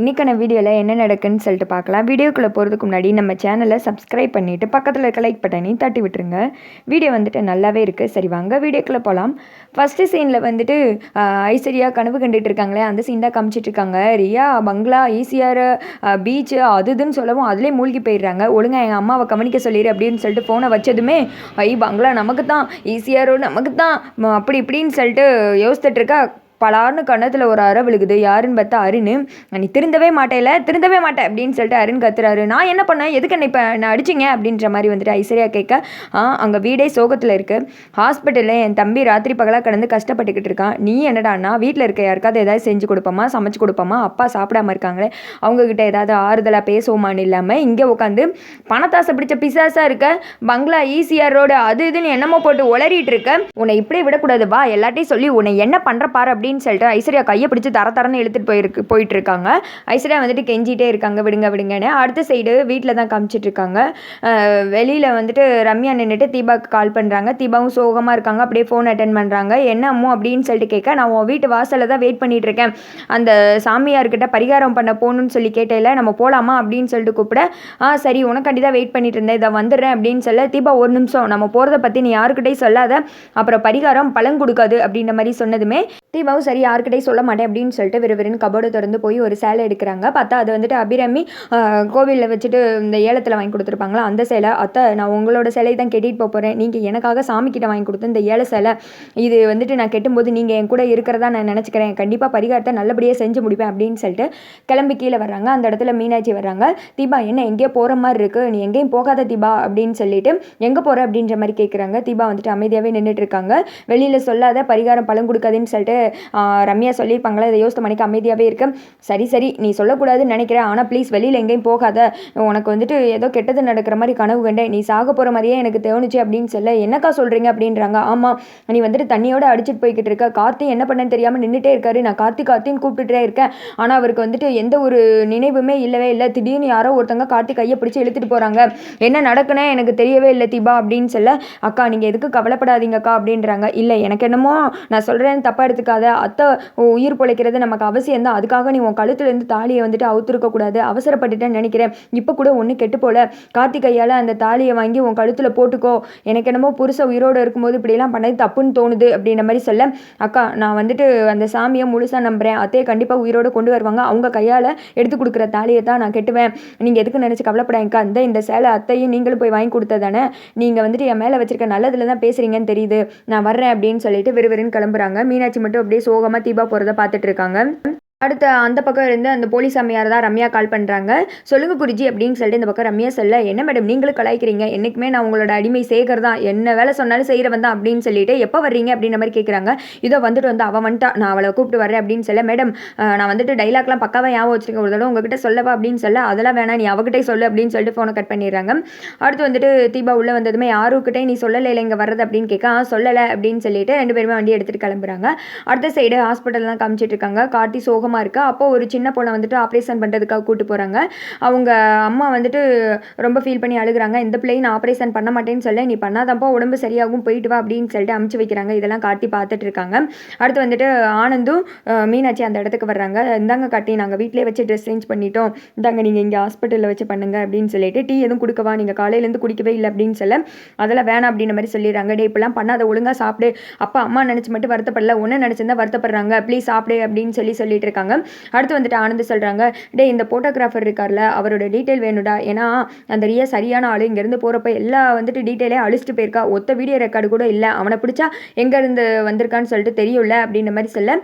இன்றைக்கான வீடியோவில் என்ன நடக்குன்னு சொல்லிட்டு பார்க்கலாம். வீடியோக்குள்ளே போகிறதுக்கு முன்னாடி நம்ம சேனலை சப்ஸ்கிரைப் பண்ணிவிட்டு பக்கத்தில் இருக்க லைக் பட்டனையும் தட்டி விட்டுருங்க. வீடியோ வந்துட்டு நல்லாவே இருக்குது சரி வாங்க வீடியோக்குள்ளே போகலாம் ஃபஸ்ட்டு சீனில் வந்துட்டு ஐஸ்வர்யா கனவு கண்டுட்டு இருக்காங்களே அந்த சீன் தான் காமிச்சிட்ருக்காங்க ரியா பங்களா ஈஸியார் பீச்சு அது இதுன்னு சொல்லவும் அதிலே மூழ்கி போயிடுறாங்க. ஒழுங்காக எங்கள் அம்மாவை கவனிக்க சொல்லிடு அப்படின்னு சொல்லிட்டு ஃபோனை வச்சதுமே ஐ பங்களா நமக்கு தான் ஈஸியாரோ நமக்கு தான் அப்படி இப்படின்னு சொல்லிட்டு யோசித்துட்ருக்கா பலார்னு கன்னத்தில் ஒரு அறை விழுகுது. யாருன்னு பார்த்தா அருண் நீ திருந்தவே மாட்டேல திருந்தவே மாட்டேன் அப்படின்னு சொல்லிட்டு அருண் கத்துறாரு. நான் என்ன பண்ணேன்? எதுக்கு என்ன இப்போ நான் அடிச்சிங்க? அப்படின்ற மாதிரி வந்துட்டு ஐஸ்வர்யா கேட்க ஆ அங்கே வீடே சோகத்தில் இருக்குது ஹாஸ்பிட்டலில் என் தம்பி ராத்திரி பகலாக கடந்து கஷ்டப்பட்டுக்கிட்டு இருக்கான். நீ என்னடானா வீட்டில் இருக்க யாருக்காவது ஏதாவது செஞ்சு கொடுப்போமா? சமைச்சு கொடுப்போமா? அப்பா சாப்பிடாம இருக்காங்களே. அவங்கக்கிட்ட ஏதாவது ஆறுதலாக பேசுவோமான்னு இல்லாமல் இங்கே உட்காந்து பணத்தாசை பிடிச்ச பிசாசாக இருக்க பங்களா ஈசிஆர் ரோடு அது இதுன்னு என்னமோ போட்டு உளறிட்டு இருக்க. உன்னை இப்படியே விடக்கூடாது. வா எல்லாட்டையும் சொல்லி உன்னை என்ன பண்ணுற பாரு அப்படின்னு சொல்லிட்டு ஐஸ்வர்யா கையை பிடிச்சி தர தரன்னு இழுத்துட்டு போயிருக்கு போயிட்டு இருக்காங்க ஐஸ்வர்யா வந்துட்டு கெஞ்சிட்டே இருக்காங்க விடுங்க விடுங்கன்னு. அடுத்த சைடு வீட்டில் தான் காமிச்சிட்டு இருக்காங்க. வெளியில் வந்துட்டு ரம்யா நின்றுட்டு தீபாவுக்கு கால் பண்ணுறாங்க தீபாவும் சோகமாக இருக்காங்க அப்படியே ஃபோன் அட்டன் பண்ணுறாங்க என்ன அம்மோ? அப்படின்னு சொல்லிட்டு கேட்க நான் உன் வீட்டு வாசலில் தான் வெயிட் பண்ணிட்டு இருக்கேன். அந்த சாமியார்கிட்ட பரிகாரம் பண்ண போகணும்னு சொல்லி கேட்டையில நம்ம போகலாமா அப்படின்னு சொல்லிட்டு கூப்பிட ஆ சரி உனக்காண்டி தான் வெயிட் பண்ணிட்டு இருந்தேன். இதை வந்துடுறேன். அப்படின்னு சொல்ல தீபா ஒரு நிமிஷம். நம்ம போகிறத பற்றி நீ யாருக்கிட்டையும் சொல்லாத. அப்புறம் பரிகாரம் பலன் கொடுக்காது. அப்படின்ற மாதிரி சொன்னதுமே தீபாவும் சரி யாருக்கிட்டையும் சொல்ல மாட்டேன் அப்படின்னு சொல்லிட்டு விறுவிறுன்னு கபோர்டு திறந்து போய் ஒரு சேலை எடுக்கிறாங்க. பார்த்தா அது வந்துட்டு அபிராமி கோவிலில் வச்சுட்டு இந்த ஏலத்தில் வாங்கி கொடுத்துருப்பாங்களா? அந்த சேலை. அத்தை நான் உங்களோட சேலை தான் கெட்டிட்டு போக போகிறேன் நீங்கள் எனக்காக சாமி கிட்ட வாங்கி கொடுத்த இந்த ஏழை சேலை இது வந்துட்டு நான் கெட்டும்போது நீங்கள் என் கூட இருக்கிறதா நான் நினச்சிக்கிறேன். கண்டிப்பாக பரிகாரத்தை நல்லபடியாக செஞ்சு முடிப்பேன் அப்படின்னு சொல்லிட்டு கிளம்பி கீழே வர்றாங்க. அந்த இடத்துல மீனாட்சி வர்றாங்க. தீபா என்ன எங்கேயோ போகிற மாதிரி இருக்குது நீ எங்கேயும் போகாத தீபா அப்படின்னு சொல்லிட்டு எங்கே போகிற அப்படின்ற மாதிரி கேட்குறாங்க தீபா வந்துட்டு அமைதியாகவே நின்றுட்டு இருக்காங்க. வெளியில் சொல்லாத பரிகாரம் பழம் கொடுக்காதுன்னு சொல்லிட்டு ரம்யா சொல்லியிருப்பாங்களே? இதை யோசித்த மணிக்கு அமைதியாகவே இருக்கு. சரி சரி நீ சொல்லக்கூடாதுன்னு நினைக்கிறேன். ஆனால் ப்ளீஸ் வெளியில் எங்கேயும் போகாத. உனக்கு வந்துட்டு ஏதோ கெட்டது நடக்கிற மாதிரி கனவு கண்டேன். நீ சாக போகிற மாதிரியே எனக்கு தோணுச்சு அப்படின்னு சொல்ல என்னக்கா சொல்கிறீங்க அப்படின்றாங்க. ஆமாம் நீ வந்துட்டு தண்ணியோட அடிச்சிட்டு போய்கிட்டு இருக்க. கார்த்தி என்ன பண்ணேன்னு தெரியாமல் நின்றுட்டே இருக்காரு. நான் கார்த்தி கார்த்தின்னு கூப்பிட்டுட்டே இருக்கேன். ஆனால் அவருக்கு வந்துட்டு எந்த ஒரு நினைவுமே இல்லவே இல்லை. திடீர்னு யாரோ ஒருத்தங்க கார்த்தி கையை பிடிச்சி இழுத்துட்டு போகிறாங்க என்ன நடக்குனே எனக்கு தெரியவே இல்லை தீபா அப்படின்னு சொல்ல அக்கா நீங்கள் எதுக்கு கவலைப்படாதீங்கக்கா அப்படின்றாங்க. இல்லை எனக்கு என்னமோ நான் சொல்கிறேன்னு தப்பாக எடுத்துக்காத. அத்தை உன் உயிர் பிழைக்கிறது நமக்கு அவசியம் தான். அதுக்காக நீ உன் கழுத்துலேருந்து தாலியை வந்துட்டு அவுத்துருக்கக்கூடாது அவசரப்பட்டுட்டேன்னு நினைக்கிறேன். இப்போ கூட ஒன்றும் கெட்டு போல. கார்த்திகையால் அந்த தாலியை வாங்கி உன் கழுத்தில் போட்டுக்கோ. எனக்கு என்னமோ புருஷ உயிரோடு இருக்கும்போது இப்படிலாம் பண்ணது தப்புன்னு தோணுது அப்படின்ற மாதிரி சொல்ல. அக்கா நான் வந்துட்டு அந்த சாமியை முழுசாக நம்புகிறேன் அத்தையை கண்டிப்பாக உயிரோடு கொண்டு வருவாங்க. அவங்க கையால் எடுத்து கொடுக்குற தாலியை தான் நான் கெட்டுவேன். நீங்கள் எதுக்கு நினச்சி கவலைப்படாங்கக்கா இந்த இந்த சேலை அத்தையும் நீங்களும் போய் வாங்கி கொடுத்ததானே? நீங்கள் வந்துட்டு என் மேலே வச்சிருக்க நல்லதில் தான் பேசுகிறீங்கன்னு தெரியுது. நான் வர்றேன் அப்படின்னு சொல்லிட்டு விறுவிறுன்னு கிளம்புறாங்க. மீனாட்சி மட்டும் அப்படியே சோகமாக தீபா போகிறத பார்த்துட்டு இருக்காங்க. அடுத்த அந்த பக்கம் இருந்து அந்த போலீஸ் அம்மையார் தான் ரம்யா கால் பண்ணுறாங்க சொல்லுங்க குருஜி அப்படின்னு சொல்லிட்டு இந்த பக்கம் ரம்யா சொல்ல என்ன மேடம் நீங்களும் கலாய்க்கிறீங்க? என்றைக்குமே நான் உங்களோட அடிமை சேகர் தான். என்ன வேலை சொன்னாலும் செய்கிறவன் தான் அப்படின்னு சொல்லிட்டு எப்போ வர்றீங்க? அப்படின்ற மாதிரி கேட்குறாங்க இதோ வந்துட்டு வந்து அவன் வந்துட்டா நான் அவளை கூப்பிட்டு வரேன் அப்படின்னு சொல்ல மேடம் நான் வந்துட்டு டைலாக்லாம் பக்காவாக ஞாபகம் வச்சிருக்கேன். ஒரு தடவை உங்ககிட்ட சொல்லவா? அப்படின்னு சொல்ல அதெல்லாம் வேணாம். நீ அவகிட்டே சொல்லு அப்படின்னு சொல்லிட்டு ஃபோனை கட் பண்ணிடுறாங்க. அடுத்து வந்துட்டு தீபா உள்ளே வந்ததுமே யாருக்கிட்டே நீ சொல்லலை இல்லை இங்கே வர்றது? அப்படின்னு கேட்க ஆ சொல்லலை அப்படின்னு சொல்லிட்டு ரெண்டு பேருமே வண்டி எடுத்துகிட்டு கிளம்புறாங்க. அடுத்த சைடு ஹாஸ்பிட்டல்லாம் காமிச்சிட்டு இருக்காங்க. கார்த்தி சோகமாக இருக்குது அப்போ ஒரு சின்ன பொண்ணை வந்துட்டு ஆப்ரேஷன் பண்ணுறதுக்காக கூட்டு போகிறாங்க அவங்க அம்மா வந்துட்டு ரொம்ப ஃபீல் பண்ணி அழுகுறாங்க. இந்த பிள்ளை நான் ஆப்ரேஷன் பண்ண மாட்டேன்னு சொல்ல. நீ பண்ணாதப்போ உடம்பு சரியாகும் போயிட்டு வா அப்படின்னு சொல்லிட்டு அமுச்சு வைக்கிறாங்க. இதெல்லாம் காட்டி பார்த்துட்டு இருக்காங்க. அடுத்து வந்துட்டு ஆனந்தும் மீனாட்சி அந்த இடத்துக்கு வர்றாங்க. இந்தாங்க காட்டி நாங்கள் வீட்டிலே வச்சு ட்ரெஸ் சேஞ்ச் பண்ணிட்டோம். இந்தாங்க நீங்கள் இங்கே ஹாஸ்பிட்டலில் வச்சு பண்ணுங்க அப்படின்னு சொல்லிட்டு டீ எதுவும் கொடுக்கவா நீங்கள் காலையிலேருந்து குடிக்கவே இல்லை அப்படின்னு சொல்ல அதெல்லாம் வேணாம் அப்படின்ற மாதிரி சொல்லிடுறாங்க. டே இப்பெல்லாம் பண்ணாத ஒழுங்காக சாப்பிடு. அப்பா அம்மா நினச்சி மட்டும் வருத்தப்படல. ஒன்று நினச்சிருந்தா வருத்தப்படுறாங்க. ப்ளீஸ் சாப்பிடு அப்படின்னு சொல்லி சொல்லிட்டு இருக்காங்க. அடுத்து வந்துட்டு ஆனந்த் சொல்கிறாங்க டே இந்த ஃபோட்டோகிராஃபர் இருக்கார்ல அவரோட டீட்டெயில் வேணுடா ஏன்னா அந்த ரியா சரியான ஆள். இங்கேருந்து போகிறப்ப எல்லா வந்துட்டு டீட்டெயிலே அழிச்சிட்டு போயிருக்கா. ஒத்த வீடியோ ரெக்கார்டு கூட இல்லை. அவனை பிடிச்சா எங்கேருந்து வந்திருக்கான்னு சொல்லிட்டு தெரியும்ல அப்படின்ற மாதிரி சொல்ல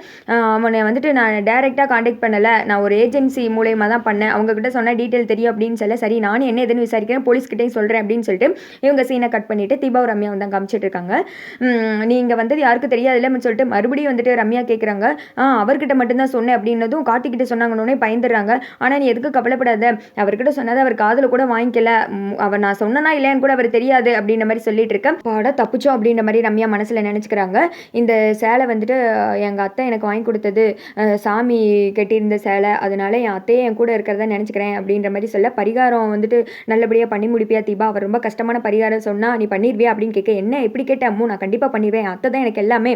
அவனை வந்துட்டு நான் டேரெக்டாக காண்டாக்ட் பண்ணலை. நான் ஒரு ஏஜென்சி மூலயமா தான் பண்ணேன். அவங்கக்கிட்ட சொன்ன டீட்டெயில் தெரியும் அப்படின்னு சொல்ல சரி நானும் என்ன எதுன்னு விசாரிக்கிறேன். போலீஸ்கிட்டையும் சொல்கிறேன் அப்படின்னு சொல்லிட்டு இவங்க சீனை கட் பண்ணிவிட்டு தீபா ரம்யா வந்து காமிச்சிட்டு இருக்காங்க. நீங்கள் வந்தது யாருக்கு தெரியாதுல்லன்னு சொல்லிட்டு மறுபடியும் வந்துட்டு ரம்யா கேட்குறாங்க ஆ அவர்கிட்ட மட்டும்தான் சொன்னேன் அப்படின்னதும் கார்த்திக்கிட்ட சொன்னாங்கன்னே பயந்துடுறாங்க. ஆனால் நீ எதுக்கு கவலைப்படாத. அவர்கிட்ட சொன்னதை அவர் காதில் கூட வாங்கிக்கல. அவர் நான் சொன்னனா இல்லையான்னு கூட அவர் தெரியாது அப்படின்ற மாதிரி சொல்லிட்டு இருக்கேன் பாட தப்பிச்சோம் அப்படின்ற மாதிரி ரம்யா மனசில் நினச்சிக்கிறாங்க. இந்த சேலை வந்துட்டு எங்கள் அத்தை எனக்கு வாங்கி கொடுத்தது. சாமி கட்டியிருந்த சேலை. அதனால என் அத்தையே என் கூட இருக்கிறதா நினச்சிக்கிறேன் அப்படின்ற மாதிரி சொல்ல. பரிகாரம் வந்துட்டு நல்லபடியாக பண்ணி முடிப்பியா தீபா? அவர் ரொம்ப கஷ்டமான பரிகாரம் சொன்னால் நீ பண்ணிடுவியா அப்படின்னு கேட்க என்ன? எப்படி கேட்டேன் அம்மு நான் கண்டிப்பாக பண்ணிடுவேன் என் அத்தை தான் எனக்கு எல்லாமே.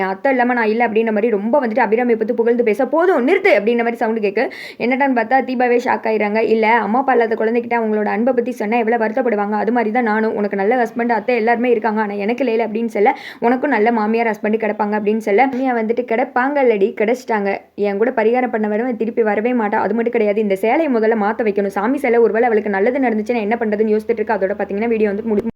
என் அத்தை இல்லாமல் நான் இல்லை. அப்படின்ற மாதிரி ரொம்ப வந்துட்டு அபிராமி பற்றி புகழ்ந்து பேச போதும் போதும் நிறுத்து அப்படின்ற மாதிரி சவுண்டு கேட்கு என்னடான்னு பார்த்தா தீபாவே ஷாக் ஆயிடுறாங்க. இல்லை அம்மா அப்பா இல்லாத குழந்தைகிட்ட அவங்களோட அன்பை பற்றி சொன்னால் எவ்வளோ வருத்தப்படுவாங்க? அது மாதிரி தான் நானும் உனக்கு நல்ல ஹஸ்பண்ட் அத்தை எல்லாருமே இருக்காங்க. ஆனால் எனக்கு இல்லை அப்படின்னு சொல்ல உனக்கும் நல்ல மாமியார் ஹஸ்பண்ட் கிடப்பாங்க அப்படின்னு சொல்ல மாமியா வந்துட்டு கிடப்பாங்க இல்லடி கிடச்சிட்டாங்க. என் கூட பரிகாரம் பண்ண வரவன் திருப்பி வரவே மாட்டா அது மட்டும் கிடையாது. இந்த சேலையை முதல்ல மாற்ற வைக்கணும். சாமி சேலை ஒருவேளை அவளுக்கு நல்லது நடந்துச்சுன்னா என்ன பண்ணுறதுன்னு யோசிச்சுட்டு இருக்கு? அதோட பார்த்தீங்கன்னா வீடியோ வந்து முடி